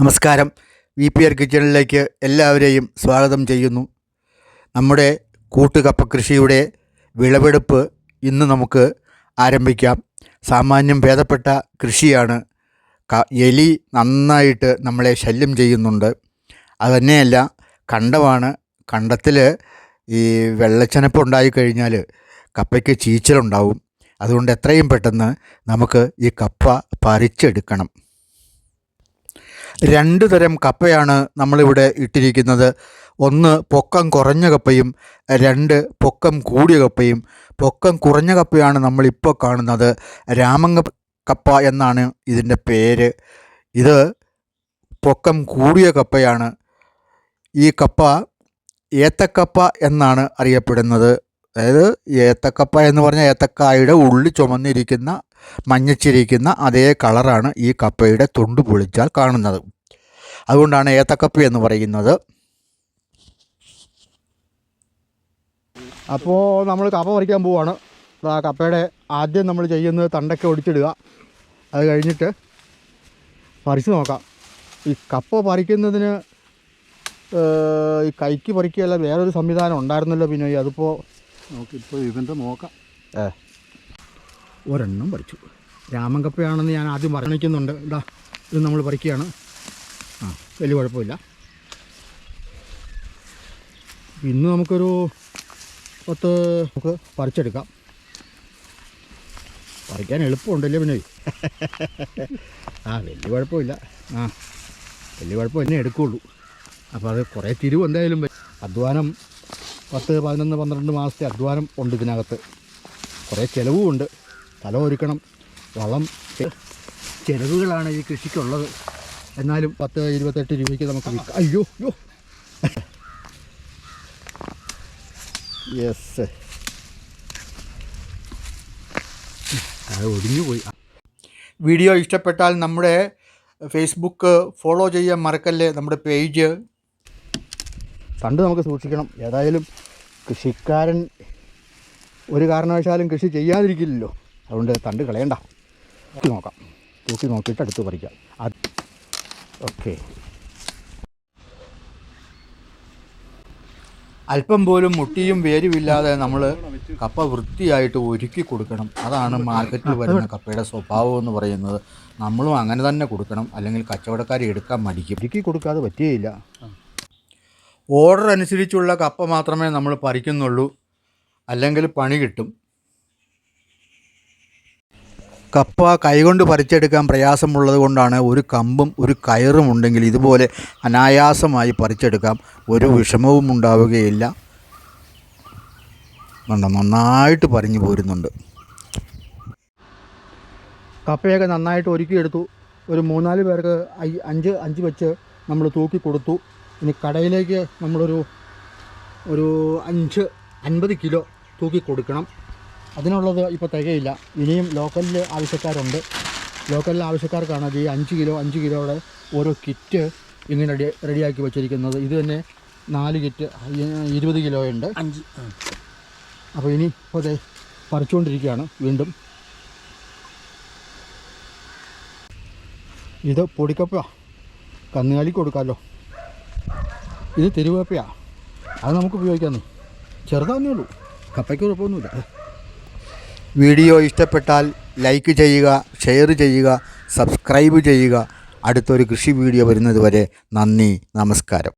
നമസ്കാരം. V P R കിച്ചണിലേക്ക് എല്ലാവരെയും സ്വാഗതം ചെയ്യുന്നു. നമ്മുടെ കൂട്ടുകപ്പ കൃഷിയുടെ വിളവെടുപ്പ് ഇന്ന് നമുക്ക് ആരംഭിക്കാം. സാമാന്യം ഭേദപ്പെട്ട കൃഷിയാണ്. എലി നന്നായിട്ട് നമ്മളെ ശല്യം ചെയ്യുന്നുണ്ട്. അതുതന്നെയല്ല കണ്ടമാണ്. കണ്ടത്തിൽ ഈ വെള്ളച്ചനപ്പ് ഉണ്ടായിക്കഴിഞ്ഞാൽ കപ്പയ്ക്ക് ചീച്ചലുണ്ടാവും. അതുകൊണ്ട് എത്രയും പെട്ടെന്ന് നമുക്ക് ഈ കപ്പ പറിച്ചെടുക്കണം. രണ്ട് തരം കപ്പയാണ് നമ്മളിവിടെ ഇട്ടിരിക്കുന്നത്. ഒന്ന് പൊക്കം കുറഞ്ഞ കപ്പയും രണ്ട് പൊക്കം കൂടിയ കപ്പയും. പൊക്കം കുറഞ്ഞ കപ്പയാണ് നമ്മളിപ്പോൾ കാണുന്നത്. രാമങ്ക കപ്പ എന്നാണ് ഇതിന്റെ പേര്. ഇത് പൊക്കം കൂടിയ കപ്പയാണ്. ഈ കപ്പ ഏത്തക്കപ്പ എന്നാണ് അറിയപ്പെടുന്നത്. അതായത് ഏത്തക്കപ്പ എന്ന് പറഞ്ഞാൽ ഏത്തക്കായുടെ ഉള്ളി ചുമന്നിരിക്കുന്ന മഞ്ഞച്ചിരിക്കുന്ന അതേ കളറാണ് ഈ കപ്പയുടെ തൊണ്ട് പൊളിച്ചാൽ കാണുന്നത്. അതുകൊണ്ടാണ് ഏത്തക്കപ്പ എന്ന് പറയുന്നത്. അപ്പോൾ നമ്മൾ കപ്പ പറിക്കാൻ പോവാണ്. ആ കപ്പയുടെ ആദ്യം നമ്മൾ ചെയ്യുന്നത് തണ്ടൊക്കെ ഒടിച്ചിടുക. അത് കഴിഞ്ഞിട്ട് പറിച്ച് നോക്കാം. ഈ കപ്പ പറിക്കുന്നതിന് ഈ കൈക്ക് പറിക്കുകയല്ല വേറൊരു സംവിധാനം ഉണ്ടായിരുന്നല്ലോ പിന്നെ അതിപ്പോൾ നമുക്കിപ്പോൾ ഇതിന്റെ നോക്കാം. ഒരെണ്ണം പറിച്ചു രാമങ്കപ്പയാണെന്ന് ഞാൻ ആദ്യം വർണിക്കുന്നുണ്ട്. ഇതാ ഇത് നമ്മൾ പറിക്കുകയാണ് ആ വലിയ കുഴപ്പമില്ല. ഇന്ന് നമുക്കൊരു പത്ത് നമുക്ക് പറിച്ചെടുക്കാം. പറിക്കാൻ എളുപ്പമുണ്ടല്ലേ പിന്നെ ആ വലിയ കുഴപ്പമില്ല. ആ വലിയ കുഴപ്പം എന്നെ എടുക്കുള്ളൂ. അപ്പോൾ അത് കുറേ തിരിവ് എന്തായാലും. അധ്വാനം പത്ത് പതിനൊന്ന് പന്ത്രണ്ട് മാസത്തെ അധ്വാനം ഉണ്ട് ഇതിനകത്ത്. കുറേ ചിലവും ഉണ്ട് സ്ഥലം ഒരുക്കണം. വളം ചെലവുകളാണ് ഈ കൃഷിക്കുള്ളത്. എന്നാലും പത്ത് ഇരുപത്തെട്ട് രൂപയ്ക്ക് നമുക്ക് വിൽക്കാം അയ്യോ അയ്യോ. യെസ് അത് ഒടിഞ്ഞു പോയി. വീഡിയോ ഇഷ്ടപ്പെട്ടാൽ നമ്മുടെ ഫേസ്ബുക്ക് ഫോളോ ചെയ്യാൻ മറക്കല്ലേ നമ്മുടെ പേജ് കണ്ട് നമുക്ക് സൂക്ഷിക്കണം. ഏതായാലും കൃഷിക്കാരൻ ഒരു കാരണവശാലും കൃഷി ചെയ്യാതിരിക്കില്ലല്ലോ. അതുകൊണ്ട് തണ്ട് കളയണ്ട. തൂക്കി നോക്കാം. തൂക്കി നോക്കിയിട്ട് അടുത്ത് പറിക്കാം. അത് ഓക്കെ. അല്പം പോലും മുട്ടിയും വേരുമില്ലാതെ നമ്മൾ കപ്പ വൃത്തിയായിട്ട് ഒരുക്കി കൊടുക്കണം. അതാണ് മാർക്കറ്റിൽ വരുന്ന കപ്പയുടെ സ്വഭാവം എന്ന് പറയുന്നത്. നമ്മളും അങ്ങനെ തന്നെ കൊടുക്കണം. അല്ലെങ്കിൽ കച്ചവടക്കാർ എടുക്കാൻ മടിക്കും. ഒരുക്കി കൊടുക്കാതെ പറ്റുകയില്ല ഓർഡർ അനുസരിച്ചുള്ള കപ്പ മാത്രമേ നമ്മൾ പറിക്കുന്നുള്ളൂ. അല്ലെങ്കിൽ പണി കിട്ടും. കപ്പ കൈകൊണ്ട് പറിച്ചെടുക്കാൻ പ്രയാസമുള്ളത് കൊണ്ടാണ് ഒരു കമ്പും ഒരു കയറും ഉണ്ടെങ്കിൽ ഇതുപോലെ അനായാസമായി പറിച്ചെടുക്കാം. ഒരു വിഷമവും ഉണ്ടാവുകയില്ല. നന്നായിട്ട് പറഞ്ഞു പോരുന്നുണ്ട്. കപ്പയൊക്കെ നന്നായിട്ട് ഒരുക്കിയെടുത്തു. ഒരു മൂന്നാൽ പേർക്ക് അഞ്ച് അഞ്ച് വെച്ച് നമ്മൾ തൂക്കി കൊടുത്തു. ഇനി കടയിലേക്ക് നമ്മളൊരു ഒരു അഞ്ച് അൻപത് കിലോ തൂക്കി കൊടുക്കണം. അതിനുള്ളത് ഇപ്പോൾ തികയില്ല. ഇനിയും ലോക്കലിൽ ആവശ്യക്കാരുണ്ട്. ലോക്കലിൽ ആവശ്യക്കാർക്കാണ് ഈ അഞ്ച് കിലോ അഞ്ച് കിലോയുടെ ഓരോ കിറ്റ് ഇങ്ങനെ റെഡി റെഡിയാക്കി വെച്ചിരിക്കുന്നത്. ഇത് തന്നെ നാല് കിറ്റ് ഇരുപത് കിലോ ഉണ്ട് അഞ്ച് അപ്പോൾ ഇനി ഇപ്പോൾ അതെ പറിച്ചുകൊണ്ടിരിക്കുകയാണ് വീണ്ടും. ഇത് പൊടിക്കപ്പ കന്നുകാലി കൊടുക്കാമല്ലോ ഇത് തെരുവേപ്പയാണ് അത് നമുക്ക് ഉപയോഗിക്കാമെന്ന് ചെറുതാന്നേ ഉള്ളൂ. കപ്പയ്ക്ക് കുഴപ്പമൊന്നുമില്ല. വീഡിയോ ഇഷ്ടപ്പെട്ടാൽ ലൈക്ക് ചെയ്യുക ഷെയർ ചെയ്യുക സബ്സ്ക്രൈബ് ചെയ്യുക. അടുത്തൊരു കൃഷി വീഡിയോ വരുന്നതുവരെ നന്ദി നമസ്കാരം.